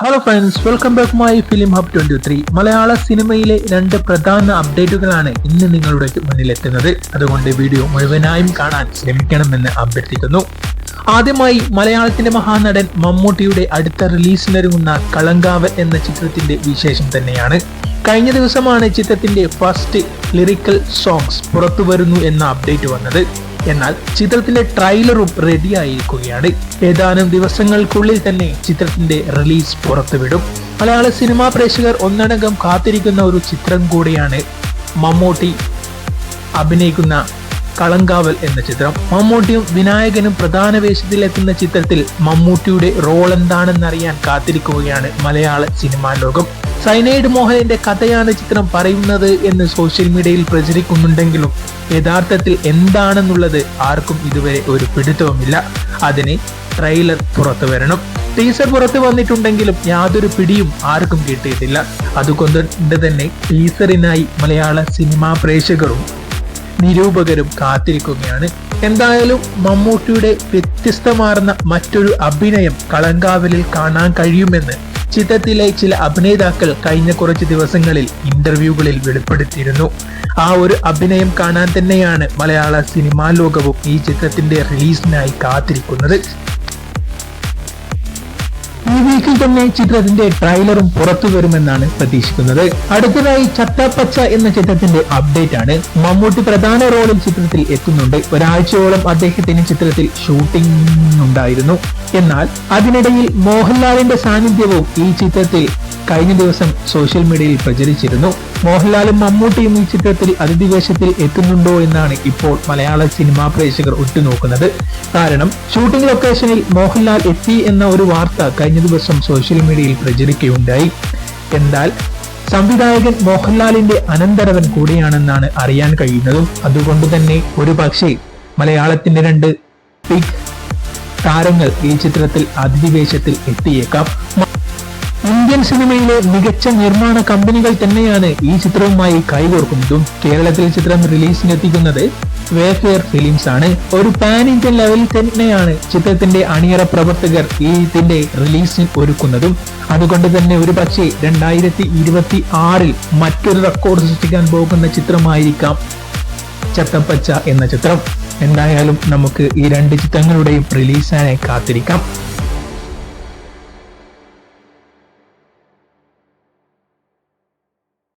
Hello friends welcome back my film hub twenty three Malayala സിനിമയിലെ രണ്ട് പ്രധാന അപ്ഡേറ്റുകളാണ് ഇന്ന് നിങ്ങളുടെ മുന്നിലെത്തുന്നത്. അതുകൊണ്ട് വീഡിയോ മുഴുവനായും കാണാൻ ശ്രമിക്കണമെന്ന് അഭ്യർത്ഥിക്കുന്നു. ആദ്യമായി മലയാളത്തിന്റെ മഹാനടൻ മമ്മൂട്ടിയുടെ അടുത്ത റിലീസിനൊരുങ്ങുന്ന കളങ്കാവൻ എന്ന ചിത്രത്തിന്റെ വിശേഷം തന്നെയാണ്. കഴിഞ്ഞ ദിവസമാണ് ചിത്രത്തിന്റെ ഫസ്റ്റ് ലിറിക്കൽ സോങ്സ് പുറത്തു വരുന്നു എന്ന അപ്ഡേറ്റ് വന്നത്. എന്നാൽ റെഡിയായിരിക്കുകയാണ് റെഡി ആയിരിക്കുകയാണ്. ഏതാനും ദിവസങ്ങൾക്കുള്ളിൽ തന്നെ ചിത്രത്തിന്റെ റിലീസ് പുറത്തുവിടും. മലയാള സിനിമാ പ്രേക്ഷകർ ഒന്നടങ്കം കാത്തിരിക്കുന്ന ഒരു ചിത്രം കൂടിയാണ് മമ്മൂട്ടി അഭിനയിക്കുന്ന കളങ്കാവൽ എന്ന ചിത്രം. മമ്മൂട്ടിയും വിനായകനും പ്രധാന വേഷത്തിലെത്തുന്ന ചിത്രത്തിൽ മമ്മൂട്ടിയുടെ റോൾ എന്താണെന്നറിയാൻ കാത്തിരിക്കുകയാണ് മലയാള സിനിമാ ലോകം. സൈനൈഡ് മോഹനന്റെ കഥയാണ് ചിത്രം പറയുന്നത് എന്ന് സോഷ്യൽ മീഡിയയിൽ പ്രചരിക്കുന്നുണ്ടെങ്കിലും യഥാർത്ഥത്തിൽ എന്താണെന്നുള്ളത് ആർക്കും ഇതുവരെ ഒരു പിടുത്തവുമില്ല. അതിന് ട്രെയിലർ പുറത്തു വരണം. ടീസർ പുറത്തു വന്നിട്ടുണ്ടെങ്കിലും യാതൊരു പിടിയും ആർക്കും കിട്ടിയിട്ടില്ല. അതുകൊണ്ട് തന്നെ ടീസറിനായി മലയാള സിനിമാ പ്രേക്ഷകരും നിരൂപകരും കാത്തിരിക്കുകയാണ്. എന്തായാലും മമ്മൂട്ടിയുടെ വ്യത്യസ്തമാർന്ന മറ്റൊരു അഭിനയം കളങ്കാവലിൽ കാണാൻ കഴിയുമെന്ന് ചിത്രത്തിലെ ചില അഭിനേതാക്കൾ കഴിഞ്ഞ കുറച്ച് ദിവസങ്ങളിൽ ഇന്റർവ്യൂകളിൽ വെളിപ്പെടുത്തിയിരുന്നു. ആ ഒരു അഭിനയം കാണാൻ തന്നെയാണ് മലയാള സിനിമാ ലോകവും ഈ ചിത്രത്തിന്റെ റിലീസിനായി കാത്തിരിക്കുന്നത്. ഈ വീക്കിൽ തന്നെ ചിത്രത്തിന്റെ ട്രailer-ഉം പുറത്തു വരുമെന്നാണ് പ്രതീക്ഷിക്കുന്നത്. അടുത്തതായി ചട്ടപ്പച്ച എന്ന ചിത്രത്തിന്റെ അപ്ഡേറ്റ് ആണ്. മമ്മൂട്ടി പ്രധാന റോളിൽ ചിത്രത്തിൽ എത്തുന്നുണ്ട്. ഒരാഴ്ചയോളം അദ്ദേഹത്തിന് ചിത്രത്തിൽ ഷൂട്ടിംഗ് ഉണ്ടായിരുന്നു. എന്നാൽ അതിനിടയിൽ മോഹൻലാലിന്റെ സാന്നിധ്യവും ഈ ചിത്രത്തിൽ കഴിഞ്ഞ ദിവസം സോഷ്യൽ മീഡിയയിൽ പ്രചരിച്ചിരുന്നു. മോഹൻലാലും മമ്മൂട്ടിയും ഈ ചിത്രത്തിൽ അതിഥിവേഷത്തിൽ എത്തുന്നുണ്ടോ എന്നാണ് ഇപ്പോൾ മലയാള സിനിമാ പ്രേക്ഷകർ ഉറ്റുനോക്കുന്നത്. കാരണം ഷൂട്ടിംഗ് ലൊക്കേഷനിൽ മോഹൻലാൽ എത്തി എന്ന ഒരു വാർത്ത കഴിഞ്ഞ ദിവസം സോഷ്യൽ മീഡിയയിൽ പ്രചരിക്കുകയുണ്ടായി. എന്നാൽ സംവിധായകൻ മോഹൻലാലിന്റെ അനന്തരവൻ കൂടിയാണെന്നാണ് അറിയാൻ കഴിയുന്നതും. അതുകൊണ്ട് തന്നെ ഒരു പക്ഷേ മലയാളത്തിന്റെ രണ്ട് ബിഗ് താരങ്ങൾ ഈ ചിത്രത്തിൽ അതിഥിവേഷത്തിൽ എത്തിയേക്കാം. ഇന്ത്യൻ സിനിമയിലെ മികച്ച നിർമ്മാണ കമ്പനികൾ തന്നെയാണ് ഈ ചിത്രവുമായി കൈകോർക്കുന്നതും കേരളത്തിൽ ചിത്രം റിലീസിനെത്തിക്കുന്നത് വേഫെയർ ഫിലിംസ് ആണ്. ഒരു പാൻ ഇന്ത്യൻ ലെവലിൽ തന്നെയാണ് ചിത്രത്തിന്റെ അണിയറ പ്രവർത്തകർ ഈ ഇതിന്റെ റിലീസിന് ഒരുക്കുന്നതും. അതുകൊണ്ട് തന്നെ ഒരു പക്ഷേ രണ്ടായിരത്തി ഇരുപത്തി ആറിൽ മറ്റൊരു റെക്കോർഡ് സൃഷ്ടിക്കാൻ പോകുന്ന ചിത്രമായിരിക്കാം ചത്തപ്പച്ച എന്ന ചിത്രം. എന്തായാലും നമുക്ക് ഈ രണ്ട് ചിത്രങ്ങളുടെയും റിലീസിനെ കാത്തിരിക്കാം.